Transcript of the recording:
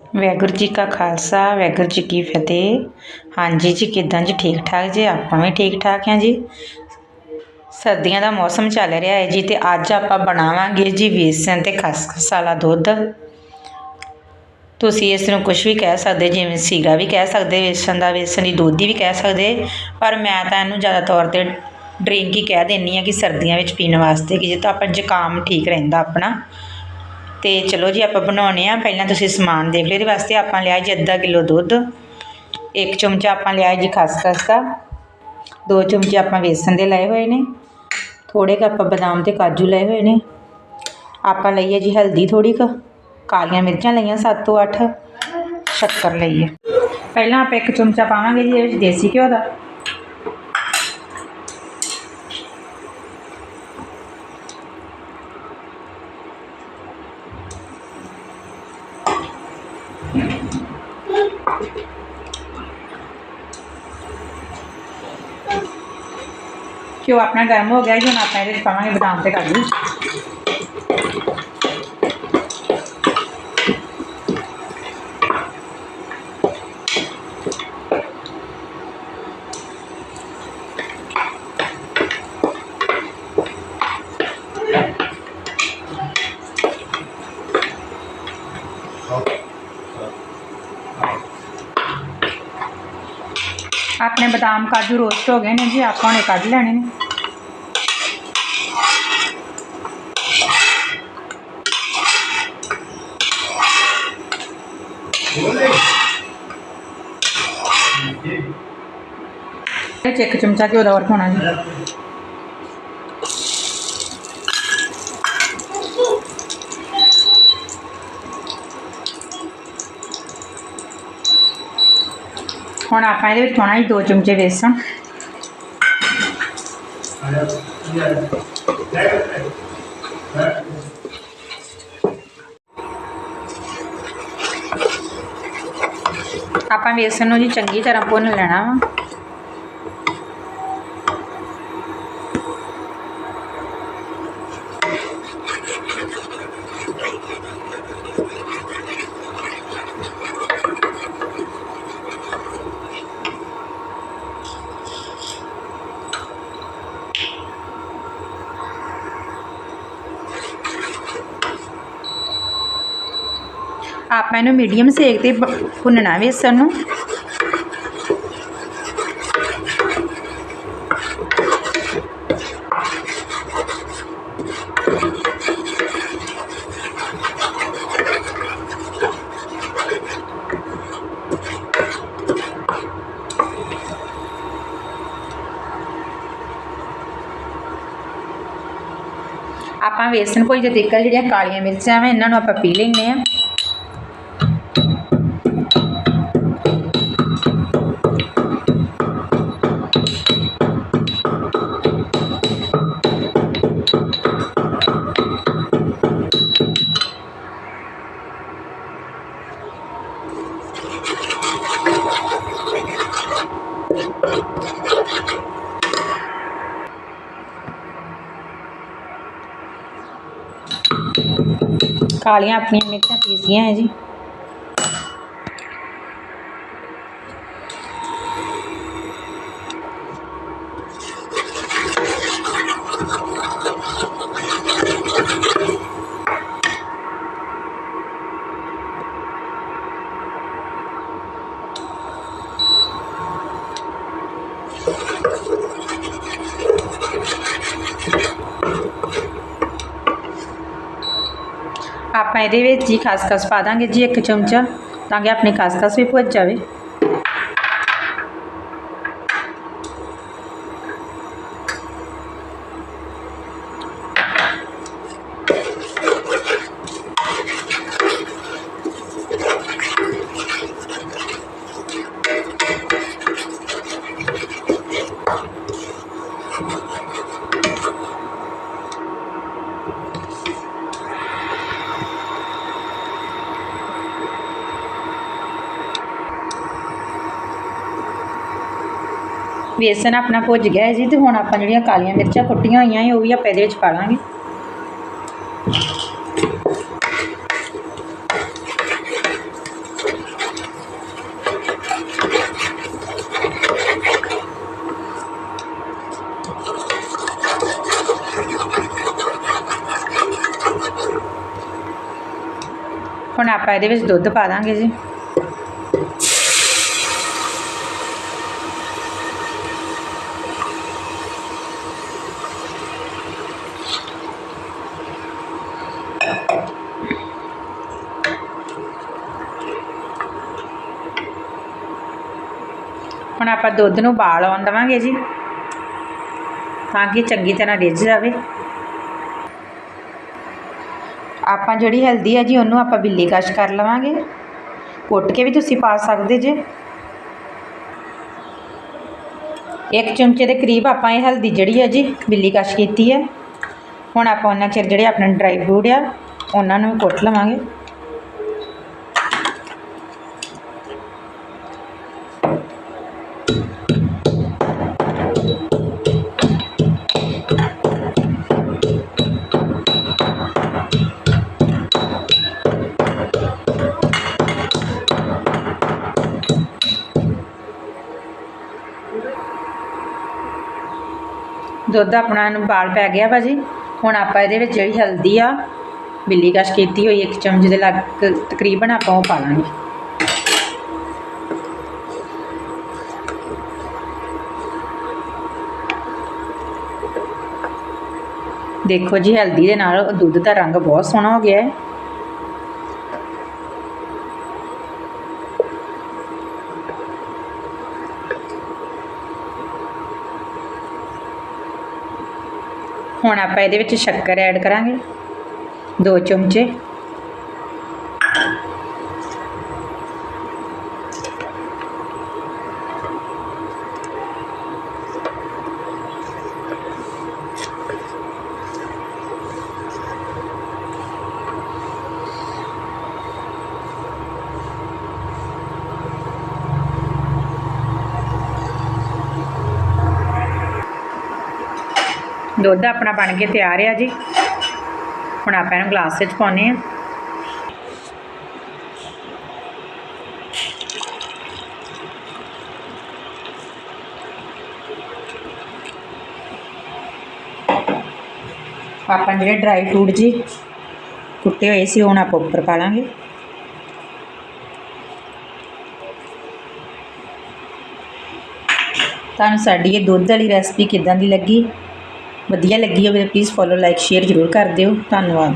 ਵਾਹਿਗੁਰੂ ਜੀ ਕਾ ਖਾਲਸਾ, ਵਾਹਿਗੁਰੂ ਜੀ ਕੀ ਫਤਿਹ। ਹਾਂਜੀ ਜੀ, ਕਿੱਦਾਂ ਜੀ? ਠੀਕ ਠਾਕ ਜੀ? ਆਪਾਂ ਵੀ ਠੀਕ ਠਾਕ ਹਾਂ ਜੀ। ਸਰਦੀਆਂ ਦਾ ਮੌਸਮ ਚੱਲ ਰਿਹਾ ਹੈ ਜੀ ਤੇ ਅੱਜ ਆਪਾਂ ਬਣਾਵਾਂਗੇ ਜੀ ਵੇਸਣ ਤੇ ਖਸਖਸ ਵਾਲਾ ਦੁੱਧ। ਤੁਸੀਂ ਇਸ ਨੂੰ ਕੁਝ ਵੀ ਕਹਿ ਸਕਦੇ, ਜਿਵੇਂ ਸੀਰਾ ਵੀ ਕਹਿ ਸਕਦੇ, ਵੇਸਣ ਦਾ ਵੇਸਣ ਦੀ ਦੋਧੀ ਵੀ ਕਹਿ ਸਕਦੇ। ਪਰ ਮੈਂ ਤਾਂ ਇਹਨੂੰ ਜ਼ਿਆਦਾ ਤੌਰ ਤੇ ਡਰਿੰਕ ਹੀ ਕਹਿ ਦਿੰਦੀ ਆ ਕਿ ਸਰਦੀਆਂ ਵਿੱਚ ਪੀਣ ਵਾਸਤੇ, ਕਿ ਜੇ ਤਾਂ ਆਪਾਂ ਜ਼ੁਕਾਮ ਠੀਕ ਰਹਿੰਦਾ ਆਪਣਾ। ਤੇ ਚਲੋ ਜੀ ਆਪਾਂ ਬਣਾਉਣੇ ਆ। ਪਹਿਲਾਂ ਤੁਸੀਂ ਸਮਾਨ ਦੇਖ ਲਿਓ। ਇਹਦੇ ਵਾਸਤੇ ਆਪਾਂ ਲਿਆ ਜੀ ਅੱਧਾ ਕਿਲੋ ਦੁੱਧ। ਇੱਕ ਚਮਚਾ ਆਪਾਂ ਲਿਆ ਜੀ ਖਸਖਸ ਦਾ। ਦੋ ਚਮਚੇ ਆਪਾਂ ਵੇਸਣ ਦੇ ਲਏ ਹੋਏ ਨੇ। ਥੋੜੇ ਕੁ ਆਪਾਂ ਬਦਾਮ ਤੇ ਕਾਜੂ ਲਏ ਹੋਏ ਨੇ। ਆਪਾਂ ਲਈ ਹੈ ਜੀ ਹਲਦੀ ਥੋੜੀ ਕੁ। ਕਾਲੀਆਂ ਮਿਰਚਾਂ ਲਈਆਂ 7 ਤੋਂ 8 ਸ਼ੱਕਰ ਲਈ ਹੈ ਪਹਿਲਾਂ ਆਪਾਂ ਇੱਕ ਚਮਚਾ ਪਾਵਾਂਗੇ ਜੀ ਇਹਦੇ ਵਿੱਚ ਦੇਸੀ ਘਿਓ ਦਾ। ਘਿਓ ਆਪਣਾ ਗਰਮ ਹੋ ਗਿਆ ਜੀ ਹੁਣ ਆਪਾਂ ਇਹਦੇ ਵਿੱਚ ਪਾਵਾਂਗੇ ਬਦਾਮ ਤੇ ਕਾਜੂ ਆਪਣੇ ਬਦਾਮ ਕਾਜੂ ਰੋਸਟ ਹੋ ਗਏ ਨੇ ਜੀ, ਆਪਾਂ ਹੁਣੇ ਕੱਢ ਲੈਣੇ ਨੇ। ਇੱਕ ਚਮਚਾ ਘਿਓ ਦਾ ਹੋਰ ਪਾਉਣਾ ਜੀ। ਹੁਣ ਆਪਾਂ ਇਹਦੇ ਵਿੱਚ ਪਾਉਣਾ ਜੀ ਦੋ ਚਮਚੇ ਵੇਸਣ ਆਪਾਂ ਵੇਸਣ ਨੂੰ ਜੀ ਚੰਗੀ ਤਰ੍ਹਾਂ ਭੁੰਨ ਲੈਣਾ ਵਾ। ਆਪਾਂ ਇਹਨੂੰ ਮੀਡੀਅਮ ਸੇਕ ਤੇ ਭੁੰਨਣਾ ਵੇਸਣ ਨੂੰ। ਆਪਾਂ ਵੇਸਣ ਭੁੱਜਦੇ ਤੀਕ ਜਿਹੜੀਆਂ ਕਾਲੀਆਂ ਮਿਰਚਾਂ ਵਾ, ਇਹਨਾਂ ਨੂੰ ਆਪਾਂ ਪੀ ਲੈਂਦੇ ਆ ਕਾਲੀਆਂ ਆਪਣੀਆਂ ਮਿਰਚਾਂ ਪੀਸੀਆਂ ਹੈ ਜੀ ਆਪਾਂ ਇਹਦੇ ਵਿੱਚ ਹੀ ਖਸਖਸ ਪਾ ਦਾਂਗੇ ਜੀ ਇੱਕ ਚਮਚਾ, ਤਾਂ ਕਿ ਆਪਣੀ ਖਸਖਸ ਵੀ ਭੁੱਜ ਜਾਵੇ। ਬੇਸਨ ਆਪਣਾ ਭੁੱਜ ਗਿਆ ਹੈ ਜੀ ਤੇ ਹੁਣ ਆਪਾਂ ਜਿਹੜੀਆਂ ਕਾਲੀਆਂ ਮਿਰਚਾਂ ਕੁੱਟੀਆਂ ਹੋਈਆਂ ਏ ਉਹ ਵੀ ਆਪਾਂ ਇਹਦੇ ਵਿੱਚ ਪਾ ਲਾਂਗੇ। ਹੁਣ ਆਪਾਂ ਇਹਦੇ ਵਿੱਚ ਦੁੱਧ ਪਾ ਦਾਂਗੇ ਜੀ। ਹੁਣ ਆਪਾਂ ਦੁੱਧ ਨੂੰ ਬਾਲ ਆਉਣ ਦੇਵਾਂਗੇ ਜੀ। ਤਾਂ ਕਿ ਚੰਗੀ ਤਰ੍ਹਾਂ ਰਿੱਝ ਜਾਵੇ। ਆਪਾਂ ਜਿਹੜੀ ਹਲਦੀ ਹੈ ਜੀ, ਉਹਨੂੰ ਆਪਾਂ ਬਿੱਲੀ ਕਸ਼ ਕਰ ਲਵਾਂਗੇ। ਕੁੱਟ ਕੇ ਵੀ ਤੁਸੀਂ ਪਾ ਸਕਦੇ ਜੇ। ਇੱਕ ਚਮਚੇ ਦੇ ਕਰੀਬ ਆਪਾਂ ਇਹ ਹਲਦੀ ਜਿਹੜੀ ਹੈ ਜੀ, ਬਿੱਲੀ ਕਸ਼ ਕੀਤੀ ਹੈ ਹੁਣ ਆਪਾਂ ਉਹਨਾਂ ਚਿਰ ਜਿਹੜੇ ਆਪਣੇ ਡਰਾਈ ਫਰੂਟ ਆ, ਉਹਨਾਂ ਨੂੰ ਵੀ ਕੁੱਟ ਲਵਾਂਗੇ। ਦੁੱਧ ਆਪਣਾ ਨੂੰ ਬਾਲ ਪੈ ਗਿਆ ਭਾਜੀ ਹੁਣ ਆਪਾਂ ਇਹਦੇ ਵਿੱਚ ਜਿਹੜੀ ਹਲਦੀ ਆ, ਬਿੱਲੀ ਕਸ਼ ਕੀਤੀ ਹੋਈ, ਇੱਕ ਚਮਚ ਦੇ ਲੱਗ ਤਕਰੀਬਨ ਆਪਾਂ ਉਹ ਪਾ ਲਾਂਗੇ। ਦੇਖੋ ਜੀ, ਹਲਦੀ ਦੇ ਨਾਲ ਦੁੱਧ ਦਾ ਰੰਗ ਬਹੁਤ ਸੋਹਣਾ ਹੋ ਗਿਆ ਹੈ। ਹੁਣ ਆਪਾਂ ਇਹਦੇ ਵਿੱਚ ਸ਼ੱਕਰ ਐਡ ਕਰਾਂਗੇ। ਦੋ ਚਮਚੇ। ਦੁੱਧ ਆਪਣਾ ਬਣ ਕੇ ਤਿਆਰ ਆ ਜੀ। ਹੁਣ ਆਪਾਂ ਇਹਨੂੰ ਗਲਾਸ ਵਿੱਚ ਪਾਉਂਦੇ ਆ ਆਪਾਂ ਜਿਹੜੇ ਡਰਾਈ ਫਰੂਟ ਜੀ ਕੁੱਟੇ ਹੋਏ ਸੀ ਹੁਣ ਆਪਾਂ ਉੱਪਰ ਪਾ ਲਾਂਗੇ। ਤੁਹਾਨੂੰ ਸਾਡੀ ਇਹ ਦੁੱਧ ਵਾਲੀ ਰੈਸਪੀ ਕਿੱਦਾਂ ਦੀ ਲੱਗੀ? ਵਧੀਆ ਲੱਗੀ ਹੋਵੇ ਪਲੀਜ਼ ਫੋਲੋ ਲਾਈਕ ਸ਼ੇਅਰ ਜ਼ਰੂਰ ਕਰ ਦਿਓ। ਧੰਨਵਾਦ।